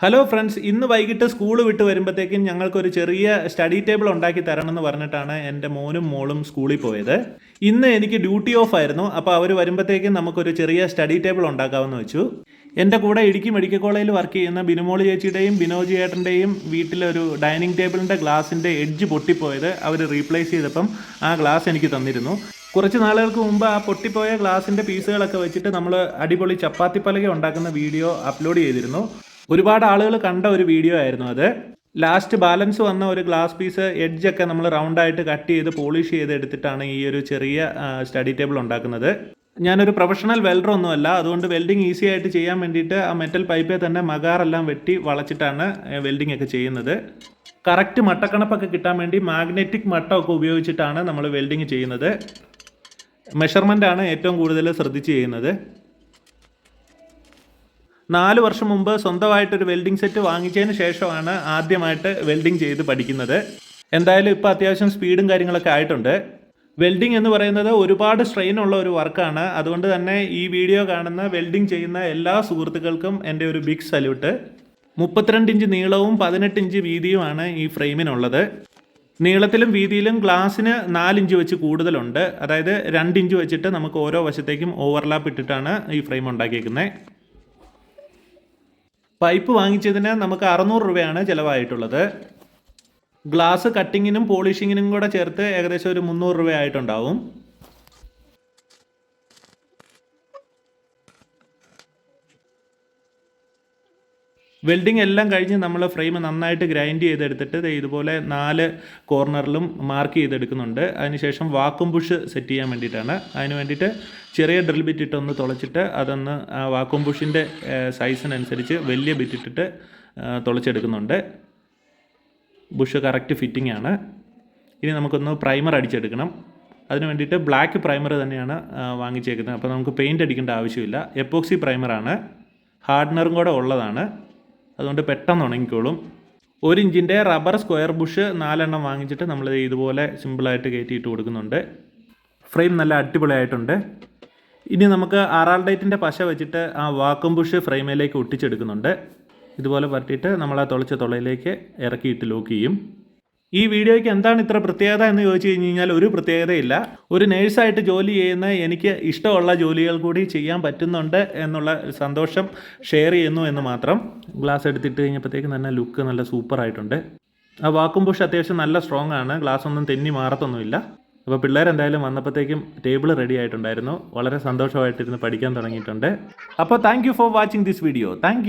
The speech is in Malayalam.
ഹലോ ഫ്രണ്ട്സ് ഇന്ന് വൈകിട്ട് സ്കൂൾ വിട്ട് വരുമ്പോഴത്തേക്കും ഞങ്ങൾക്കൊരു ചെറിയ സ്റ്റഡി ടേബിൾ ഉണ്ടാക്കി തരണം എന്ന് പറഞ്ഞിട്ടാണ് എന്റെ മോനും മോളും സ്കൂളിൽ പോയത്. ഇന്ന് എനിക്ക് ഡ്യൂട്ടി ഓഫ് ആയിരുന്നു. അപ്പോൾ അവർ വരുമ്പോഴത്തേക്കും നമുക്കൊരു ചെറിയ സ്റ്റഡി ടേബിൾ ഉണ്ടാക്കാമെന്ന് വെച്ചു. എന്റെ കൂടെ ഇടുക്കി മെഡിക്കൽ കോളേജിൽ വർക്ക് ചെയ്യുന്ന ബിനുമോൾ ചേച്ചിയുടെയും ബിനോജ് ചേട്ടന്റെയും വീട്ടിലൊരു ഡൈനിങ് ടേബിളിന്റെ ഗ്ലാസിന്റെ എഡ്ജ് പൊട്ടിപ്പോയത് അവർ റീപ്ലേസ് ചെയ്തപ്പം ആ ഗ്ലാസ് എനിക്ക് തന്നിരുന്നു. കുറച്ച് നാളുകൾക്ക് മുമ്പ് ആ പൊട്ടിപ്പോയ ഗ്ലാസിന്റെ പീസുകളൊക്കെ വെച്ചിട്ട് നമ്മൾ അടിപൊളി ചപ്പാത്തി പലക ഉണ്ടാക്കുന്ന വീഡിയോ അപ്ലോഡ് ചെയ്തിരുന്നു. ഒരുപാട് ആളുകൾ കണ്ട ഒരു വീഡിയോ ആയിരുന്നു അത്. ലാസ്റ്റ് ബാലൻസ് വന്ന ഒരു ഗ്ലാസ് പീസ് എഡ്ജൊക്കെ നമ്മൾ റൗണ്ട് ആയിട്ട് കട്ട് ചെയ്ത് പോളിഷ് ചെയ്ത് എടുത്തിട്ടാണ് ഈ ഒരു ചെറിയ സ്റ്റഡി ടേബിൾ ഉണ്ടാക്കുന്നത്. ഞാനൊരു പ്രൊഫഷണൽ വെൽഡർ ഒന്നുമല്ല അതുകൊണ്ട് വെൽഡിങ് ഈസി ആയിട്ട് ചെയ്യാൻ വേണ്ടിയിട്ട് ആ മെറ്റൽ പൈപ്പിൽ തന്നെ മകാറെല്ലാം വെട്ടി വളച്ചിട്ടാണ് വെൽഡിംഗ് ഒക്കെ ചെയ്യുന്നത്. കറക്റ്റ് മട്ടക്കണപ്പൊക്കെ കിട്ടാൻ വേണ്ടി മാഗ്നറ്റിക് മട്ടമൊക്കെ ഉപയോഗിച്ചിട്ടാണ് നമ്മൾ വെൽഡിങ് ചെയ്യുന്നത്. മെഷർമെന്റ് ആണ് ഏറ്റവും കൂടുതൽ ശ്രദ്ധിച്ച് ചെയ്യുന്നത്. നാല് വർഷം മുമ്പ് സ്വന്തമായിട്ടൊരു വെൽഡിംഗ് സെറ്റ് വാങ്ങിച്ചതിന് ശേഷമാണ് ആദ്യമായിട്ട് വെൽഡിംഗ് ചെയ്ത് പഠിക്കുന്നത്. എന്തായാലും ഇപ്പോൾ അത്യാവശ്യം സ്പീഡും കാര്യങ്ങളൊക്കെ ആയിട്ടുണ്ട്. വെൽഡിംഗ് എന്ന് പറയുന്നത് ഒരുപാട് സ്ട്രെയിൻ ഉള്ള ഒരു വർക്കാണ്. അതുകൊണ്ട് തന്നെ ഈ വീഡിയോ കാണുന്ന വെൽഡിംഗ് ചെയ്യുന്ന എല്ലാ സുഹൃത്തുക്കൾക്കും എന്റെ ഒരു ബിഗ് സല്യൂട്ട് മുപ്പത്തിരണ്ട് ഇഞ്ച് നീളവും പതിനെട്ട് ഇഞ്ച് വീതിയുമാണ് ഈ ഫ്രെയിമിനുള്ളത്. നീളത്തിലും വീതിയിലും ഗ്ലാസ്സിന് നാലിഞ്ച് വെച്ച് കൂടുതലുണ്ട്. അതായത് രണ്ട് ഇഞ്ച് വെച്ചിട്ട് നമുക്ക് ഓരോ വശത്തേക്കും ഓവർലാപ്പ് ഇട്ടിട്ടാണ് ഈ ഫ്രെയിം ഉണ്ടാക്കിയേക്കുന്നത്. പൈപ്പ് വാങ്ങിച്ചതിന് നമുക്ക് അറുന്നൂറ് രൂപയാണ് ചിലവായിട്ടുള്ളത്. ഗ്ലാസ് കട്ടിങ്ങിനും പോളിഷിങ്ങിനും കൂടെ ചേർത്ത് ഏകദേശം ഒരു മുന്നൂറ് രൂപ വെൽഡിംഗ് എല്ലാം കഴിഞ്ഞ് നമ്മൾ ഫ്രെയിം നന്നായിട്ട് ഗ്രൈൻഡ് ചെയ്തെടുത്തിട്ട് ഇതുപോലെ നാല് കോർണറിലും മാർക്ക് ചെയ്തെടുക്കുന്നുണ്ട്. അതിനുശേഷം വാക്കും പുഷ് സെറ്റ് ചെയ്യാൻ വേണ്ടിയിട്ടാണ്. അതിന് വേണ്ടിയിട്ട് ചെറിയ ഡ്രിൽ ബിറ്റ് ഇട്ടൊന്ന് തുളച്ചിട്ട് അതൊന്ന് ആ വാക്കും പുഷിന്റെ സൈസിനനുസരിച്ച് വലിയ ബിറ്റ് ഇട്ടിട്ട് തുളച്ചെടുക്കുന്നുണ്ട്. ബുഷ് കറക്റ്റ് ഫിറ്റിംഗ് ആണ്. ഇനി നമുക്കൊന്ന് പ്രൈമർ അടിച്ചെടുക്കണം. അതിന് വേണ്ടിയിട്ട് ബ്ലാക്ക് പ്രൈമർ തന്നെയാണ് വാങ്ങിച്ചേക്കുന്നത്. അപ്പോൾ നമുക്ക് പെയിന്റ് അടിക്കേണ്ട ആവശ്യമില്ല. എപ്പോക്സി പ്രൈമറാണ് ഹാർഡ്നറും കൂടെ ഉള്ളതാണ്. അതുകൊണ്ട് പെട്ടെന്ന് ഉണങ്ങിക്കോളും. ഒരു ഇഞ്ചിന്റെ റബ്ബർ സ്ക്വയർ ബുഷ് നാലെണ്ണം വാങ്ങിച്ചിട്ട് നമ്മൾ ഇതുപോലെ സിമ്പിളായിട്ട് കയറ്റിയിട്ട് കൊടുക്കുന്നുണ്ട്. ഫ്രെയിം നല്ല അടിപൊളിയായിട്ടുണ്ട്. ഇനി നമുക്ക് ആറാൾഡേറ്റിന്റെ പശ വെച്ചിട്ട് ആ വാക്കും ബുഷ് ഫ്രെയിമിലേക്ക് ഒട്ടിച്ചെടുക്കുന്നുണ്ട്. ഇതുപോലെ പറ്റിയിട്ട് നമ്മൾ ആ തുളച്ച തുളയിലേക്ക് ഇറക്കിയിട്ട് ലോക്ക് ചെയ്യും. ഈ വീഡിയോയ്ക്ക് എന്താണ് ഇത്ര പ്രത്യേകത എന്ന് ചോദിച്ചു കഴിഞ്ഞ് കഴിഞ്ഞാൽ ഒരു പ്രത്യേകതയില്ല. ഒരു നേഴ്സായിട്ട് ജോലി ചെയ്യുന്ന എനിക്ക് ഇഷ്ടമുള്ള ജോലികൾ കൂടി ചെയ്യാൻ പറ്റുന്നുണ്ട് എന്നുള്ള സന്തോഷം ഷെയർ ചെയ്യുന്നു എന്ന് മാത്രം. ഗ്ലാസ് എടുത്തിട്ട് കഴിഞ്ഞപ്പോഴത്തേക്ക് തന്നെ ലുക്ക് നല്ല സൂപ്പർ ആയിട്ടുണ്ട് ആ വാക്കും പുഷ് അത്യാവശ്യം നല്ല സ്ട്രോങ് ആണ്. ഗ്ലാസ് ഒന്നും തെന്നി മാറത്തൊന്നുമില്ല. അപ്പോൾ പിള്ളേരെന്തായാലും വന്നപ്പോഴത്തേക്കും ടേബിൾ റെഡി ആയിട്ടുണ്ടായിരുന്നു. വളരെ സന്തോഷമായിട്ടിരുന്ന് പഠിക്കാൻ തുടങ്ങിയിട്ടുണ്ട്. അപ്പോൾ thank for watching this video thank